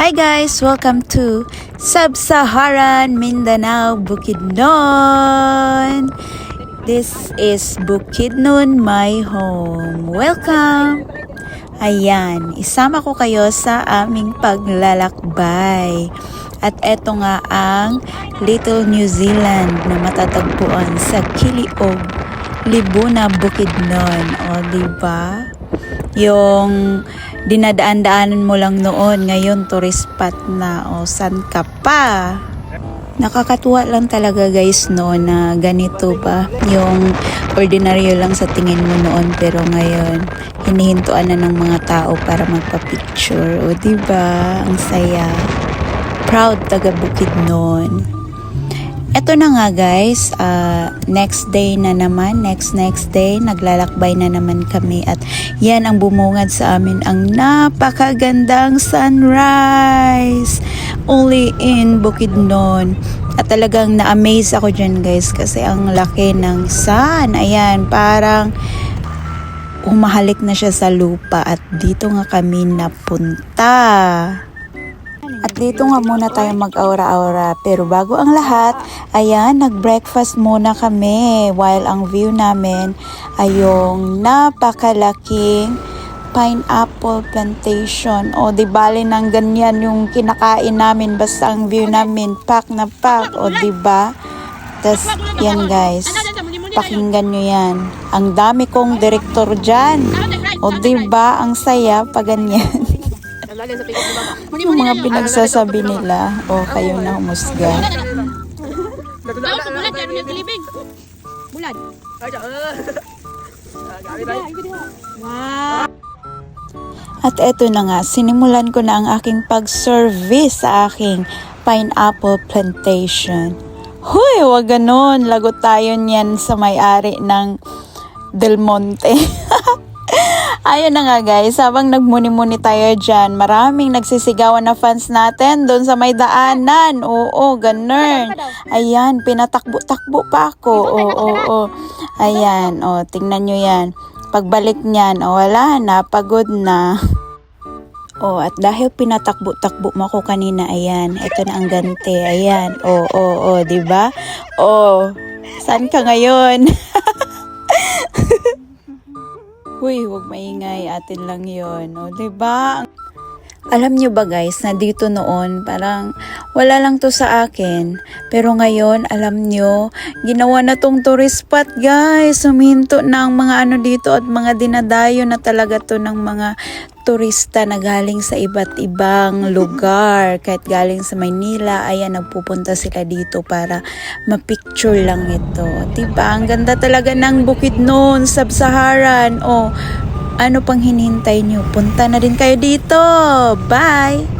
Hi guys! Welcome to Sub-Saharan Mindanao, Bukidnon! This is Bukidnon, my home. Welcome! Ayan, isama ko kayo sa aming paglalakbay. At eto nga ang Little New Zealand na matatagpuan sa Kiliog, Libuna, Bukidnon. O, di ba? Yung dinadaan-daanan mo lang noon, ngayon tourist spot na. O, san ka pa? Nakakatuwa lang talaga guys no na ganito ba yung ordinaryo lang sa tingin mo noon pero ngayon hinihintuan na ng mga tao para magpa-picture. O di ba Ang saya. Proud taga Bukid noon. Eto na nga guys, ah, next day na naman, next next day, naglalakbay na naman kami. At yan ang bumungad sa amin. Ang napakagandang sunrise! Only in Bukidnon. At talagang na-amaze ako dyan guys kasi ang laki ng sun. Ayan, parang umahalik na siya sa lupa. At dito nga kami napunta. At dito nga muna tayo mag-aura-aura. Pero bago ang lahat, ayan, nag-breakfast muna kami while ang view namin ay yung napakalaking pineapple plantation. O, di bali ng ganyan yung kinakain namin. Basta ang view namin, pack na pack. O, di ba? Tapos, yan guys. Pakinggan nyo yan. Ang dami kong direktor dyan. O, di ba? Ang saya pag ganyan. yung mga pinagsasabi nila. O, kayo na humusga. Bulan. Wah. At eto na nga, sinimulan ko na ang aking pag-service sa aking pineapple plantation. Huy, wag ganon. Lagot tayo niyan sa may-ari ng Del Monte. Ayun na nga guys, habang nagmuni-muni tayo dyan, maraming nagsisigawan na fans natin doon sa may daanan. Oo, ganun. Ayan, pinatakbo-takbo pa ako. Oo, oo, oo. Ayan, o, tingnan nyo yan. Pagbalik niyan, o wala na, pagod na. Oh, at dahil pinatakbo-takbo mo ako kanina, ayan, ito na ang gante, ayan. Oh, oh, oh, 'di ba? Oh, saan ka ngayon? Uy, huwag maingay, atin lang 'yon, 'di ba? Alam nyo ba guys, na dito noon, parang wala lang to sa akin. Pero ngayon, alam nyo, ginawa na tong tourist spot guys. Suminto na mga ano dito at mga dinadayo na talaga to ng mga turista na galing sa iba't ibang lugar. Kahit galing sa Maynila, ayan, nagpupunta sila dito para mapicture lang ito. Diba? Ang ganda talaga ng bukid noon, Sub-Saharan. Oh, ano pang hinihintay nyo? Punta na din kayo dito. Bye!